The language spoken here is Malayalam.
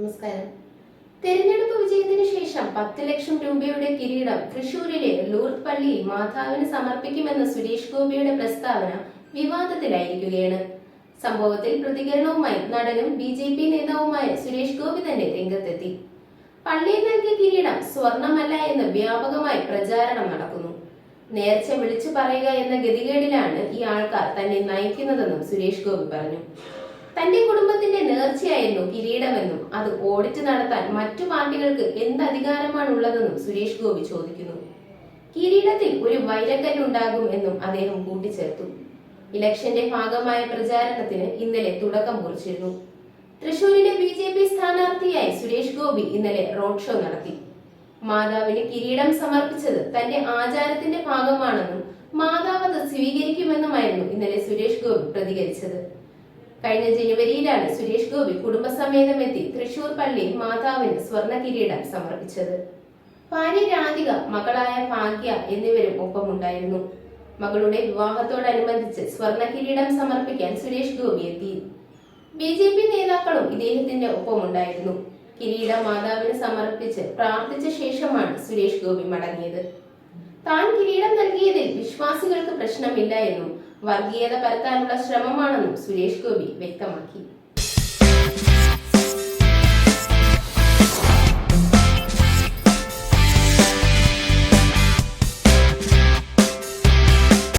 നമസ്കാരം. തെരഞ്ഞെടുപ്പ് വിജയത്തിന് ശേഷം പത്ത് ലക്ഷം രൂപയുടെ കിരീടം തൃശൂരിലെ ലൂർത്ത് പള്ളിയിൽ മാതാവിന് സമർപ്പിക്കുമെന്ന സുരേഷ് ഗോപിയുടെ പ്രസ്താവന വിവാദത്തിലായിരിക്കുകയാണ്. സംഭവത്തിൽ പ്രതികരണവുമായി നടനും ബി ജെ പി നേതാവുമായ സുരേഷ് ഗോപി തന്നെ രംഗത്തെത്തി. പള്ളിയിൽ നൽകിയ കിരീടം സ്വർണമല്ല എന്ന് വ്യാപകമായി പ്രചാരണം നടക്കുന്നു. നേർച്ച വിളിച്ചു പറയുക എന്ന ഗതികേടിലാണ് ഈ ആൾക്കാർ തന്നെ നയിക്കുന്നതെന്നും സുരേഷ് ഗോപി പറഞ്ഞു. നേർച്ചയായിരുന്നു കിരീടമെന്നും അത് ഓഡിറ്റ് നടത്താൻ മറ്റു പാർട്ടികൾക്ക് എന്ത് അധികാരമാണ് ഉള്ളതെന്നും സുരേഷ് ഗോപി ചോദിക്കുന്നു. കിരീടത്തിൽ ഒരു വൈരക്കല്ലുണ്ടാകും എന്നും അദ്ദേഹം കൂട്ടിച്ചേർത്തു. ഇലക്ഷന്റെ ഭാഗമായ പ്രചാരണത്തിന് ഇന്നലെ തുടക്കം കുറിച്ചിരുന്നു. തൃശൂരിലെ ബി ജെ പി സ്ഥാനാർത്ഥിയായി സുരേഷ് ഗോപി ഇന്നലെ റോഡ് ഷോ നടത്തി. മാതാവിന് കിരീടം സമർപ്പിച്ചത് തന്റെ ആചാരത്തിന്റെ ഭാഗമാണെന്നും മാതാവ് അത് സ്വീകരിക്കുമെന്നുമായിരുന്നു ഇന്നലെ സുരേഷ് ഗോപി പ്രതികരിച്ചത്. കഴിഞ്ഞ ജനുവരിയിലാണ് സുരേഷ് ഗോപി കുടുംബസമേതം എത്തി തൃശൂർ പള്ളി മാതാവിന് സ്വർണ കിരീടം സമർപ്പിച്ചത്. ഭാര്യ രാധിക മകളായ ഭാഗ്യ എന്നിവരും ഒപ്പമുണ്ടായിരുന്നു. മകളുടെ വിവാഹത്തോടനുബന്ധിച്ച് സ്വർണ കിരീടം സമർപ്പിക്കാൻ സുരേഷ് ഗോപി എത്തി. ബി ജെ പി നേതാക്കളും ഇദ്ദേഹത്തിന്റെ ഒപ്പമുണ്ടായിരുന്നു. കിരീടം മാതാവിന് സമർപ്പിച്ച് പ്രാർത്ഥിച്ച ശേഷമാണ് സുരേഷ് ഗോപി മടങ്ങിയത്. താൻ കിരീടം നൽകിയതിൽ വിശ്വാസികൾക്ക് പ്രശ്നമില്ല എന്നും വർഗീയത പരത്താനുള്ള ശ്രമമാണെന്നും സുരേഷ് ഗോപി വ്യക്തമാക്കി.